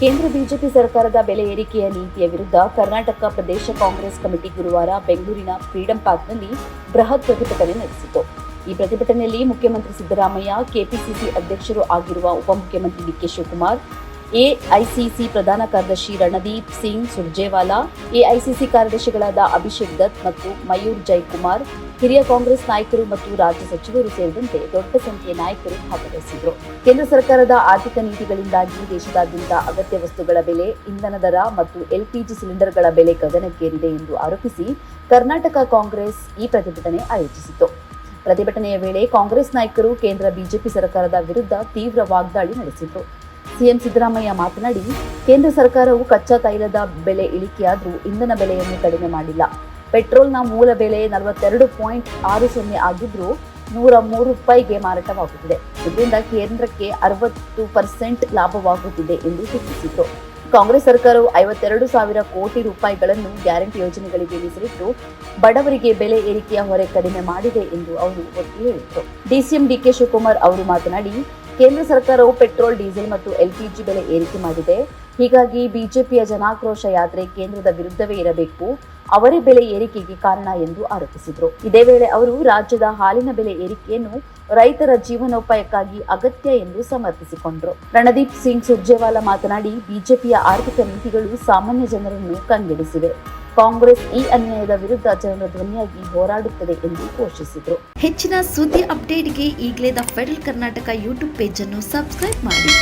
ಕೇಂದ್ರ ಬಿಜೆಪಿ ಸರ್ಕಾರದ ಬೆಲೆ ಏರಿಕೆಯ ನೀತಿಯ ವಿರುದ್ಧ ಕರ್ನಾಟಕ ಪ್ರದೇಶ ಕಾಂಗ್ರೆಸ್ ಕಮಿಟಿ ಗುರುವಾರ ಬೆಂಗಳೂರಿನ ಫ್ರೀಡಂ ಪಾರ್ಕ್ನಲ್ಲಿ ಬೃಹತ್ ಪ್ರತಿಭಟನೆ ನಡೆಸಿತು. ಈ ಪ್ರತಿಭಟನೆಯಲ್ಲಿ ಮುಖ್ಯಮಂತ್ರಿ ಸಿದ್ದರಾಮಯ್ಯ, ಕೆಪಿಸಿಸಿ ಅಧ್ಯಕ್ಷರು ಆಗಿರುವ ಉಪಮುಖ್ಯಮಂತ್ರಿ ಡಿಕೆ ಶಿವಕುಮಾರ್, ಎಐಸಿಸಿ ಪ್ರಧಾನ ಕಾರ್ಯದರ್ಶಿ ರಣದೀಪ್ ಸಿಂಗ್ ಸುರ್ಜೇವಾಲಾ, ಎಐಸಿಸಿ ಕಾರ್ಯದರ್ಶಿಗಳಾದ ಅಭಿಷೇಕ್ ದತ್ ಮತ್ತು ಮಯೂರ್ ಜೈಕುಮಾರ್ ಹಿರಿಯ ಕಾಂಗ್ರೆಸ್ ನಾಯಕರು ಮತ್ತು ರಾಜ್ಯ ಸಚಿವರು ಸೇರಿದಂತೆ ದೊಡ್ಡ ಸಂಖ್ಯೆಯ ನಾಯಕರು ಭಾಗವಹಿಸಿದ್ರು. ಕೇಂದ್ರ ಸರ್ಕಾರದ ಆರ್ಥಿಕ ನೀತಿಗಳಿಂದಾಗಿ ದೇಶದಾದ್ಯಂತ ಅಗತ್ಯ ವಸ್ತುಗಳ ಬೆಲೆ, ಇಂಧನ ದರ ಮತ್ತು ಎಲ್ಪಿಜಿ ಸಿಲಿಂಡರ್ಗಳ ಬೆಲೆ ಗಗನಕ್ಕೇರಿದೆ ಎಂದು ಆರೋಪಿಸಿ ಕರ್ನಾಟಕ ಕಾಂಗ್ರೆಸ್ ಈ ಪ್ರತಿಭಟನೆ ಆಯೋಜಿಸಿತು ಪ್ರತಿಭಟನೆಯ ವೇಳೆ ಕಾಂಗ್ರೆಸ್ ನಾಯಕರು ಕೇಂದ್ರ ಬಿಜೆಪಿ ಸರ್ಕಾರದ ವಿರುದ್ಧ ತೀವ್ರ ವಾಗ್ದಾಳಿ ನಡೆಸಿದರು. ಸಿಎಂ ಸಿದ್ದರಾಮಯ್ಯ ಮಾತನಾಡಿ, ಕೇಂದ್ರ ಸರ್ಕಾರವು ಕಚ್ಚಾ ತೈಲದ ಬೆಲೆ ಇಳಿಕೆಯಾದರೂ ಇಂಧನ ಬೆಲೆಯನ್ನು ಕಡಿಮೆ ಮಾಡಿಲ್ಲ. ಪೆಟ್ರೋಲ್ನ ಮೂಲ ಬೆಲೆ ನಲವತ್ತೆರಡು ಪಾಯಿಂಟ್ ಆರು ಸೊನ್ನೆ ಆಗಿದ್ರೂ ನೂರ ಮೂರು ರೂಪಾಯಿಗೆ ಮಾರಾಟವಾಗುತ್ತಿದೆ. ಇದರಿಂದ ಕೇಂದ್ರಕ್ಕೆ ಅರವತ್ತು ಪರ್ಸೆಂಟ್ ಲಾಭವಾಗುತ್ತಿದೆ ಎಂದು ಟೀಕಿಸಿದರು ಕಾಂಗ್ರೆಸ್ ಸರ್ಕಾರವು ಐವತ್ತೆರಡು ಸಾವಿರ ಕೋಟಿ ರೂಪಾಯಿಗಳನ್ನು ಗ್ಯಾರಂಟಿ ಯೋಜನೆಗಳಿಗೆ ಮೀಸಲಿಟ್ಟು ಬಡವರಿಗೆ ಬೆಲೆ ಏರಿಕೆಯ ಹೊರೆ ಕಡಿಮೆ ಮಾಡಿದೆ ಎಂದು ಅವರು ಒತ್ತಿ ಹೇಳಿದರು. ಡಿಸಿಎಂ ಡಿಕೆ ಶಿವಕುಮಾರ್ ಅವರು ಮಾತನಾಡಿ, ಕೇಂದ್ರ ಸರ್ಕಾರವು ಪೆಟ್ರೋಲ್, ಡೀಸೆಲ್ ಮತ್ತು ಎಲ್ಪಿಜಿ ಬೆಲೆ ಏರಿಕೆ ಮಾಡಿದೆ. ಹೀಗಾಗಿ ಬಿಜೆಪಿಯ ಜನಾಕ್ರೋಶ ಯಾತ್ರೆ ಕೇಂದ್ರದ ವಿರುದ್ಧವೇ ಇರಬೇಕು. ಅವರೇ ಬೆಲೆ ಏರಿಕೆಗೆ ಕಾರಣ ಎಂದು ಆರೋಪಿಸಿದರು. ಇದೇ ವೇಳೆ ಅವರು ರಾಜ್ಯದ ಹಾಲಿನ ಬೆಲೆ ಏರಿಕೆಯನ್ನು ರೈತರ ಜೀವನೋಪಾಯಕ್ಕಾಗಿ ಅಗತ್ಯ ಎಂದು ಸಮರ್ಥಿಸಿಕೊಂಡರು. ರಣದೀಪ್ ಸಿಂಗ್ ಸುರ್ಜೇವಾಲಾ ಮಾತನಾಡಿ, ಬಿಜೆಪಿಯ ಆರ್ಥಿಕ ನೀತಿಗಳು ಸಾಮಾನ್ಯ ಜನರನ್ನು ಕಂಗೆಡಿಸಿವೆ. ಕಾಂಗ್ರೆಸ್ ಈ ಅನ್ಯಾಯದ ವಿರುದ್ಧ ಜನರ ಧ್ವನಿಯಾಗಿ ಹೋರಾಡುತ್ತದೆ ಎಂದು ಘೋಷಿಸಿದರು. ಹೆಚ್ಚಿನ ಸುದ್ದಿ ಅಪ್ಡೇಟ್ಗೆ ಈಗಲೇ ದ ಫೆಡರಲ್ ಕರ್ನಾಟಕ ಯೂಟ್ಯೂಬ್ ಅನ್ನು ಸಬ್ಸ್ಕ್ರೈಬ್ ಮಾಡಿ.